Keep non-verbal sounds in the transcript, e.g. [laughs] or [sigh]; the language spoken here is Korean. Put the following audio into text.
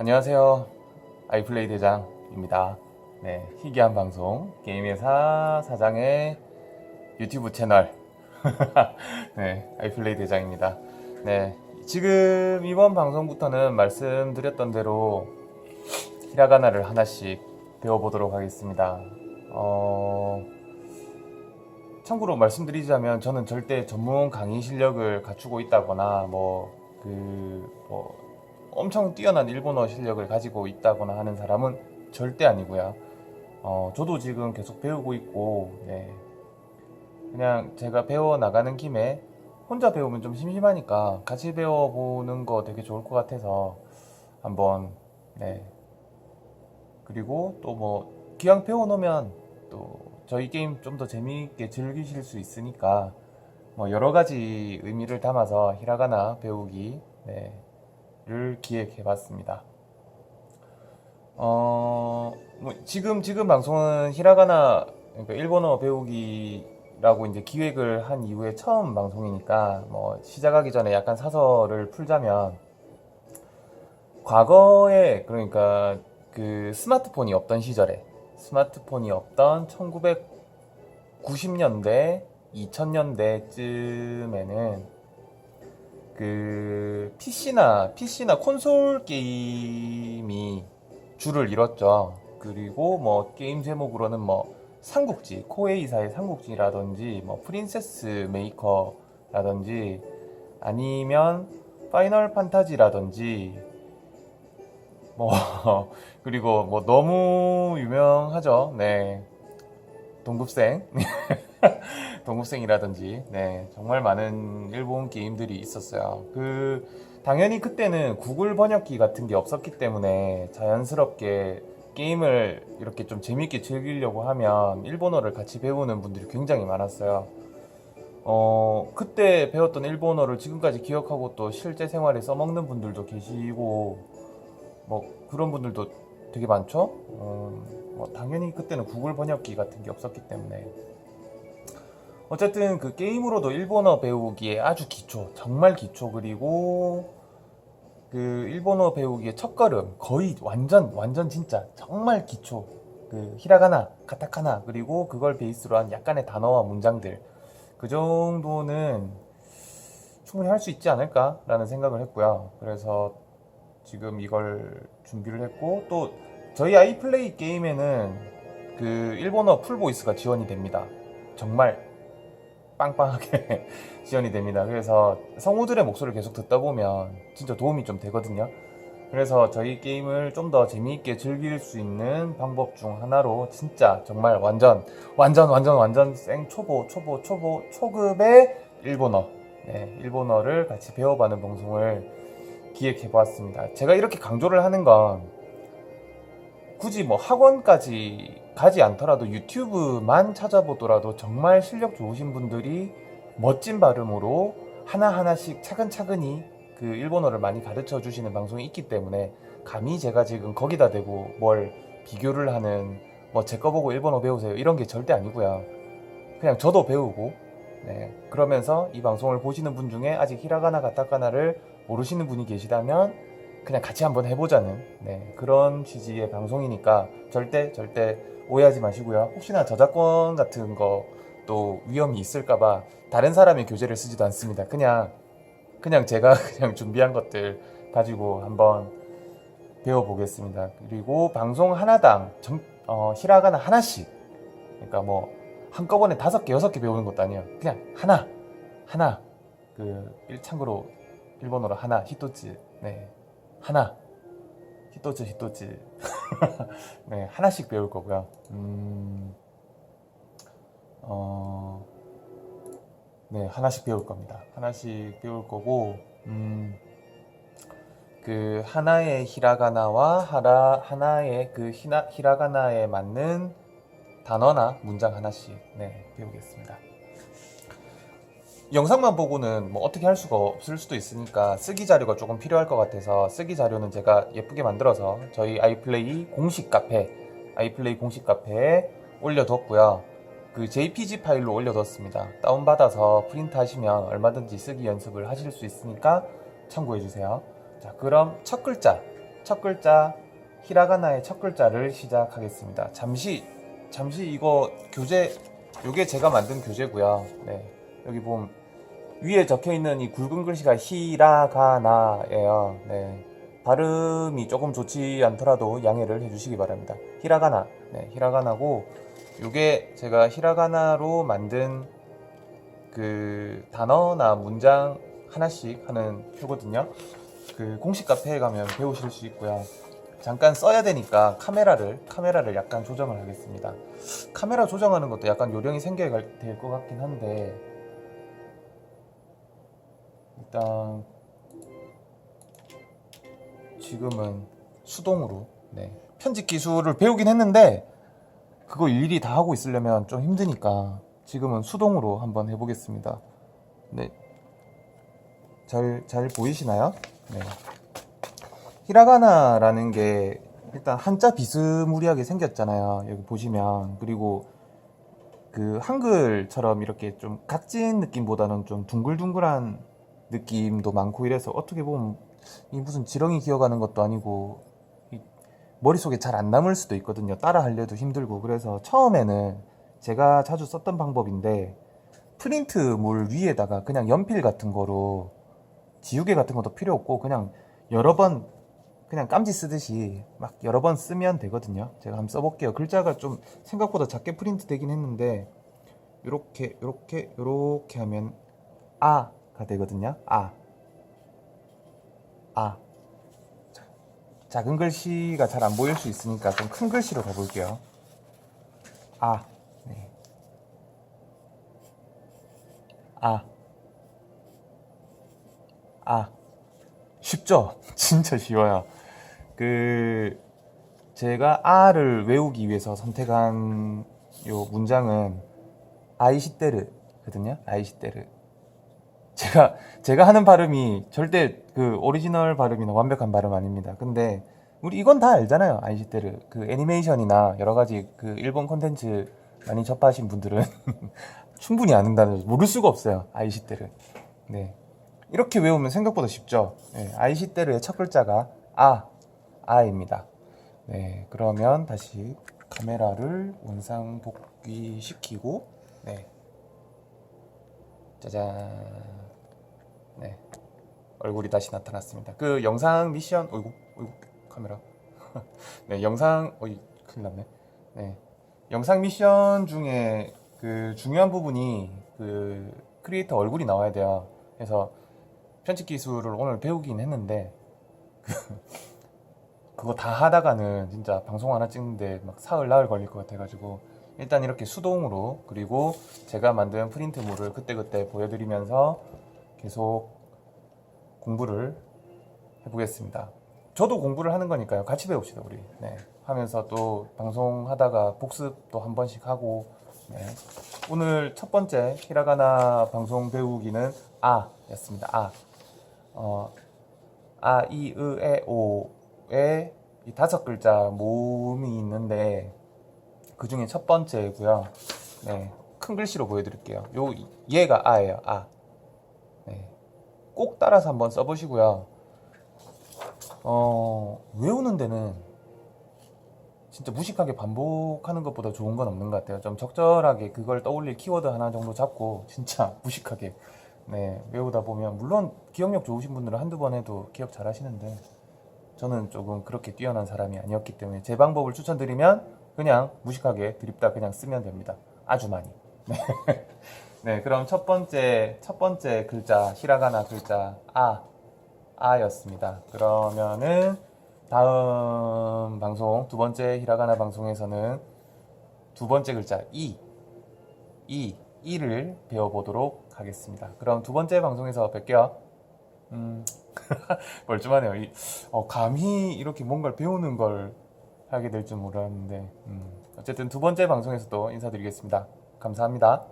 안녕하세요. 아이플레이 대장입니다. 네, 희귀한 방송 게임회사 사장의 유튜브 채널 [laughs] 네, 아이플레이 대장입니다. 네, 지금 이번 방송부터는 말씀드렸던 대로 히라가나를 하나씩 배워보도록 하겠습니다. 어, 참고로 말씀드리자면 저는 절대 전문 강의 실력을 갖추고 있다거나 뭐그 뭐 엄청 뛰어난 일본어 실력을 가지고 있다거나 하는 사람은 절대 아니고요. 어, 저도 지금 계속 배우고 있고 네. 그냥 제가 배워 나가는 김에 혼자 배우면 좀 심심하니까 같이 배워보는 거 되게 좋을 것 같아서 한번 네. 그리고 또 뭐 기왕 배워놓으면 또 저희 게임 좀 더 재미있게 즐기실 수 있으니까 뭐 여러 가지 의미를 담아서 히라가나 배우기 네, 를 기획해봤습니다. 어, 뭐 지금 지금 방송은 히라가나 그러니까 일본어 배우기라고 이제 기획을 한 이후에 처음 방송이니까 뭐 시작하기 전에 약간 사설을 풀자면 과거에 그러니까 그 스마트폰이 없던 시절에 스마트폰이 없던 1990년대 2000년대쯤에는 그 PC나 PC나 콘솔 게임이 줄을 이뤘죠. 그리고 뭐 게임 제목으로는 뭐 삼국지, 코에이사의 삼국지라든지 뭐 프린세스 메이커라든지 아니면 파이널 판타지라든지 뭐 [laughs] 그리고 뭐 너무 유명하죠. 네. 동급생 [laughs] [laughs] 동급생이라든지 네 정말 많은 일본 게임들이 있었어요. 그 당연히 그때는 구글 번역기 같은 게 없었기 때문에 자연스럽게 게임을 이렇게 좀 재밌게 즐기려고 하면 일본어를 같이 배우는 분들이 굉장히 많았어요. 어 그때 배웠던 일본어를 지금까지 기억하고 또 실제 생활에 써먹는 분들도 계시고 뭐 그런 분들도 되게 많죠. 어, 뭐 당연히 그때는 구글 번역기 같은 게 없었기 때문에 어쨌든 그 게임으로도 일본어 배우기에 아주 기초, 정말 기초 그리고 그 일본어 배우기의 첫걸음 거의 완전 완전 진짜 정말 기초 그 히라가나, 카타카나 그리고 그걸 베이스로 한 약간의 단어와 문장들 그 정도는 충분히 할 수 있지 않을까라는 생각을 했고요. 그래서 지금 이걸 준비를 했고 또 저희 아이플레이 게임에는 그 일본어 풀보이스가 지원이 됩니다. 정말 빵빵하게 [laughs] 지원이 됩니다. 그래서 성우들의 목소리를 계속 듣다 보면 진짜 도움이 좀 되거든요. 그래서 저희 게임을 좀 더 재미있게 즐길 수 있는 방법 중 하나로 진짜 정말 완전 완전 완전 완전 생 초보 초보 초보 초급의 일본어 네, 일본어를 같이 배워가는 방송을 기획해 보았습니다. 제가 이렇게 강조를 하는 건 굳이 뭐 학원까지 가지 않더라도 유튜브만 찾아보더라도 정말 실력 좋으신 분들이 멋진 발음으로 하나하나씩 차근차근히 그 일본어를 많이 가르쳐 주시는 방송이 있기 때문에 감히 제가 지금 거기다 대고 뭘 비교를 하는 뭐 제 거 보고 일본어 배우세요 이런 게 절대 아니고요. 그냥 저도 배우고 네, 그러면서 이 방송을 보시는 분 중에 아직 히라가나 가타카나를 모르시는 분이 계시다면 그냥 같이 한번 해보자는 네, 그런 취지의 방송이니까 절대 절대 오해하지 마시고요. 혹시나 저작권 같은 거또 위험이 있을까봐 다른 사람의 교재를 쓰지도 않습니다. 그냥 그냥 제가 [laughs] 그냥 준비한 것들 가지고 한번 배워보겠습니다. 그리고 방송 하나당 점, 어, 히라가나 하나씩 그러니까 뭐 한꺼번에 다섯 개 여섯 개 배우는 것도 아니에요. 그냥 하나 하나 그 일- 참고로 일본어로 하나 히토츠 네 하나 히토츠 히토츠 [laughs] [laughs] 네 하나씩 배울 거고요. 음, 어, 네 하나씩 배울 겁니다. 하나씩 배울 거고 음, 그 하나의 히라가나와 하라 하나의 그 히나, 히라가나에 맞는 단어나 문장 하나씩 네 배우겠습니다. 영상만 보고는 뭐 어떻게 할 수가 없을 수도 있으니까 쓰기 자료가 조금 필요할 것 같아서 쓰기 자료는 제가 예쁘게 만들어서 저희 아이플레이 공식 카페 아이플레이 공식 카페에 올려뒀고요. 그 JPG 파일로 올려뒀습니다. 다운받아서 프린트 하시면 얼마든지 쓰기 연습을 하실 수 있으니까 참고해 주세요. 자, 그럼 첫 글자 첫 글자 히라가나의 첫 글자를 시작하겠습니다. 잠시 잠시 이거 교재 요게 제가 만든 교재고요. 네. 여기 보면 위에 적혀 있는 이 굵은 글씨가 히라가나예요. 네. 발음이 조금 좋지 않더라도 양해를 해주시기 바랍니다. 히라가나, 네, 히라가나고 요게 제가 히라가나로 만든 그 단어나 문장 하나씩 하는 표거든요. 그 공식 카페에 가면 배우실 수 있고요. 잠깐 써야 되니까 카메라를 카메라를 약간 조정을 하겠습니다. 카메라 조정하는 것도 약간 요령이 생겨야 될 것 같긴 한데 일단 지금은 수동으로 네. 편집 기술을 배우긴 했는데 그거 일일이 다 하고 있으려면 좀 힘드니까 지금은 수동으로 한번 해보겠습니다. 네. 잘, 잘 보이시나요? 네. 히라가나라는 게 일단 한자 비스무리하게 생겼잖아요. 여기 보시면. 그리고 그 한글처럼 이렇게 좀 각진 느낌보다는 좀 둥글둥글한 느낌도 많고 이래서 어떻게 보면 이 무슨 지렁이 기어가는 것도 아니고 이 머릿속에 잘 안 남을 수도 있거든요. 따라 하려도 힘들고 그래서 처음에는 제가 자주 썼던 방법인데 프린트 물 위에다가 그냥 연필 같은 거로 지우개 같은 것도 필요 없고 그냥 여러 번 그냥 깜지 쓰듯이 막 여러 번 쓰면 되거든요. 제가 한번 써볼게요. 글자가 좀 생각보다 작게 프린트 되긴 했는데 요렇게 요렇게 요렇게 하면 아 가 되거든요. 아. 아. 자, 작은 글씨가 잘 안 보일 수 있으니까 좀 큰 글씨로 가볼게요. 아. 네. 아. 아. 쉽죠? [laughs] 진짜 쉬워요. 그, 제가 아를 외우기 위해서 선택한 요 문장은 아이시테르거든요. 아이시테르. 제가, 제가 하는 발음이 절대 그 오리지널 발음이나 완벽한 발음 아닙니다. 근데 우리 이건 다 알잖아요. 아이시테르. 그 애니메이션이나 여러 가지 그 일본 콘텐츠 많이 접하신 분들은 [laughs] 충분히 아는다는, 모를 수가 없어요. 아이시테르. 네. 이렇게 외우면 생각보다 쉽죠. 네, 아이시테르의 첫 글자가 아, 아입니다. 네, 그러면 다시 카메라를 원상 복귀시키고, 네. 짜잔. 네. 얼굴이 다시 나타났습니다. 그 영상 미션, 어이구, 어이구, 카메라. [laughs] 네, 영상, 어이, 큰일 났네. 네. 영상 미션 중에 그 중요한 부분이 그 크리에이터 얼굴이 나와야 돼요. 그래서 편집 기술을 오늘 배우긴 했는데 그, [laughs] 그거 다 하다가는 진짜 방송 하나 찍는데 막 사흘 나흘 걸릴 것 같아가지고 일단 이렇게 수동으로 그리고 제가 만든 프린트물을 그때그때 보여드리면서 계속 공부를 해보겠습니다. 저도 공부를 하는 거니까요. 같이 배웁시다 우리. 네. 하면서 또 방송하다가 복습도 한 번씩 하고 네. 오늘 첫 번째 히라가나 방송 배우기는 아 였습니다. 아. 어, 아, 이, 으, 에, 오의 이 다섯 글자 모음이 있는데 그 중에 첫 번째고요. 네, 큰 글씨로 보여드릴게요. 요 얘가 아예요. 아. 네, 꼭 따라서 한번 써보시고요. 어, 외우는 데는 진짜 무식하게 반복하는 것보다 좋은 건 없는 것 같아요. 좀 적절하게 그걸 떠올릴 키워드 하나 정도 잡고 진짜 [laughs] 무식하게 네, 외우다 보면 물론 기억력 좋으신 분들은 한두 번 해도 기억 잘 하시는데 저는 조금 그렇게 뛰어난 사람이 아니었기 때문에 제 방법을 추천드리면 그냥 무식하게 드립다 그냥 쓰면 됩니다. 아주 많이. [laughs] 네. 네, 그럼 첫 번째 첫 번째 글자 히라가나 글자 아 아였습니다. 그러면은 다음 방송 두 번째 히라가나 방송에서는 두 번째 글자 이 이, 이를 배워보도록 하겠습니다. 그럼 두 번째 방송에서 뵐게요. 음, [laughs] 멀쩡하네요. 이, 어, 감히 이렇게 뭔가를 배우는 걸 하게 될 줄 몰랐는데, 음, 어쨌든 두 번째 방송에서도 인사드리겠습니다. 감사합니다.